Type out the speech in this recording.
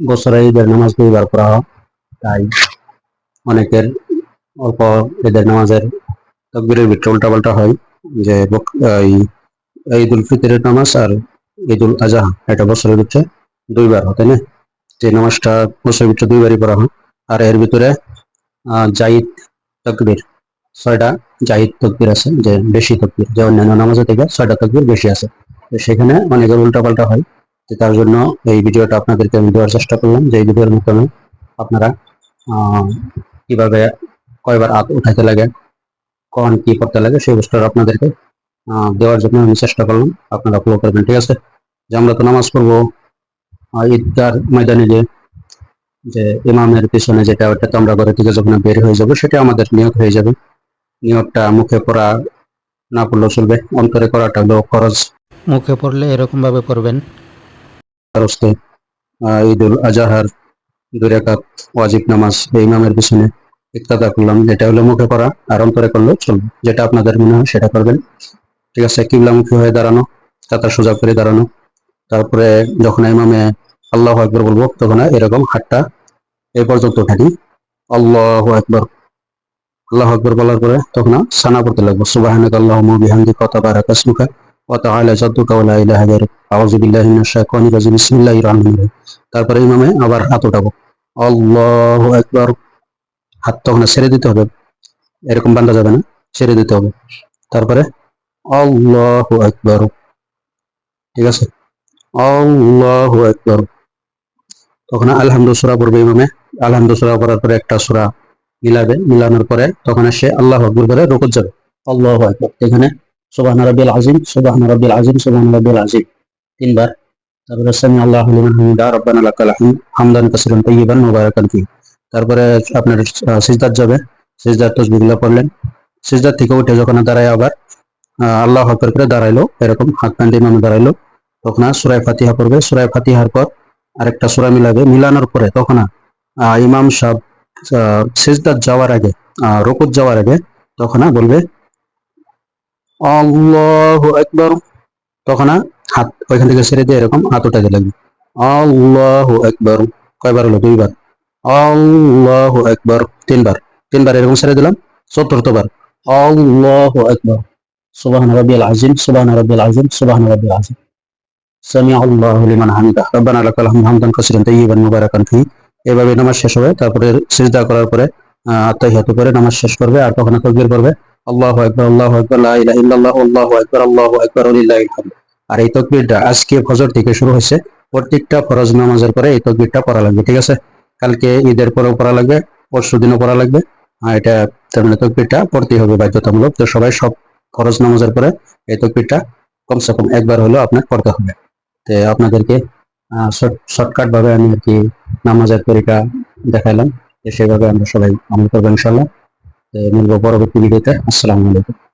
বছরে ঈদের নামাজ দুইবার পড়া হয়, তাই অনেকের অল্প ঈদের নামাজের তকবিরের ভিতরে উল্টাপাল্টা হয় যে ঈদ উল ফিতরের নামাজ আর ঈদ উল আজহা, এটা বছরের ভিতরে দুইবার হয়, তাই না? যে নামাজটা বছরের ভিতরে দুইবারই পড়া হয়। আর এর ভিতরে জাইদ তকবির, ছয়টা জাহিদ তকবির আছে, যে বেশি তকবির, যে অন্যান্য নামাজের থেকে ছয়টা তকবির বেশি আছে। সেখানে অনেকের উল্টাপাল্টা হয়। তার জন্য এই ভিডিওটা আপনাদেরকে আমি দেওয়ার চেষ্টা করলাম, যে এই ভিডিওর মাধ্যমে আপনারা কীভাবে কয়বার হাত উঠাইতে লাগে, কখন কি করতে লাগে, সেই বস্তুটা আপনাদেরকে দেওয়ার জন্য আমি চেষ্টা করলাম। আপনারা ফলো করবেন, ঠিক আছে? যে আমরা তো নামাজ পড়ব ঈদগার ময়দানে যে যে ইমামের পিছনে যেটা, ওটা তো আমরা ঘরে থেকে যখন বের হয়ে যাব, সেটা আমাদের নিয়ত হয়ে যাবে। নিয়তটা মুখে পড়া না পড়লেও চলবে, অন্তরে করাটা হলো খরচ। মুখে পড়লে এরকম ভাবে পড়বেন। খরচতে আহ, ঈদ উল দুই রাকাত ওয়াজিব নামাজ এই পিছনে করলাম। হলো মুখে করা আর অন্তরে করলেও চলবে। যেটা আপনাদের মনে হয় সেটা করবেন। ঠিক আছে কিবলামুখী হয়ে দাঁড়ানো সোজা করে দাঁড়ানো তারপরে যখন ইমামে আল্লাহ একবার বলব তখন এরকম হাতটা এ পর্যন্ত উঠানি। আল্লাহ একবার আল্লাহ আকবর বলার পরে তখন সানা পড়তে লাগবো। সুবাহানাক আল্লাহুম্মা বিহামদিকা ওয়া তাবারাকা তারপরে ইমামে আবার হাত উঠাবো। আল্লাহু আকবার। হাত তখন ছেড়ে দিতে হবে। এরকম বান্ধা যাবে না। ছেড়ে দিতে হবে। তারপরে আল্লাহু আকবার। ঠিক আছে? আল্লাহু আকবার। তখন আলহামদু সূরা পড়বে ইমামে। আলহামদু সূরা পড়ার পরে একটা সূরা মিলাবে। মিলানোর পরে তখন সে আল্লাহ আকবর করে রুকুত যাবে। আল্লাহ আকবর। এখানে সুবহান রাব্বিল আযীম সুবহান রাব্বিল আযীম তিনবার। তারপরে সামি আল্লাহু হামিদা রব্বানা হামদান কাসিরান তাইয়িবান মুবারাকান ফি তারপরে আপনার আহ, সিজদাত যাবে। সিজদার তসবিহগুলো পড়লেন। সিজদার থেকে উঠে যখন দাঁড়ায় আবার আল্লাহ আকবর করে দাঁড়াইলো এরকম হাত কান্দি ইমামে দাঁড়াইলো তখন সুরায় ফাতিহা পড়বে। সুরায় ফাতিহার পর আরেকটা সূরা মিলাবে। মিলানোর পরে তখন ইমাম সাহেব আহ, সিজদাত যাওয়ার আগে রুকুত যাওয়ার আগে তখন বলবে আল্লাহু একবার তখন হাত ওইখান থেকে ছেড়ে দিয়ে এরকম হাত উঠাতে লাগবে আল্লাহু আকবার। কয়বার হলো? দুইবার। আল্লাহু একবার তিনবার। তিনবার এরকম ছেড়ে দিলাম। চতুর্থবার। আল্লাহু আকবার। সুবহান রাব্বিয়াল আযীম, সুবহান রাব্বিয়াল আযীম, সুবহান রাব্বিয়াল আযীম। সামি আল্লাহু লিমান হামিদা। রব্বানা লাকাল হামদু হামদান কাসিরান তাইয়িবান মুবারাকান ফি এভাবে নামাজ শেষ হবে। তারপরে সিজদা করার পরে আত্মাহিয়াত করে নামাজ শেষ করবে। আর তখন তাকবীর করবে আল্লাহু ইলাহা ইল্লাল্লাহ, আল্লাহু হামদ আর এই তাকবীরটা আজকে ফজর থেকে শুরু হয়েছে। প্রত্যেকটা ফরজ নামাজের পরে এই তাকবীরটা পড়া লাগবে, ঠিক আছে? কালকে ঈদের পরেও পড়া লাগবে, পরশু দিনও পড়া লাগবে। আর এটা তার মানে তাকবীরটা পড়তেই হবে বাধ্যতামূলক। তো সবাই সব ফরজ নামাজের পরে এই তাকবীরটা কমসে কম একবার হলেও আপনার পড়তে হবে। তো আপনাদেরকে শর্টকাট ভাবে আমি আর কি নামাজের তরিকা দেখাইলাম। সেভাবে আমরা সবাই আমল করব ইনশাল্লাহ মিলবো পরবর্তী ভিডিওতে আসসালামু আলাইকুম।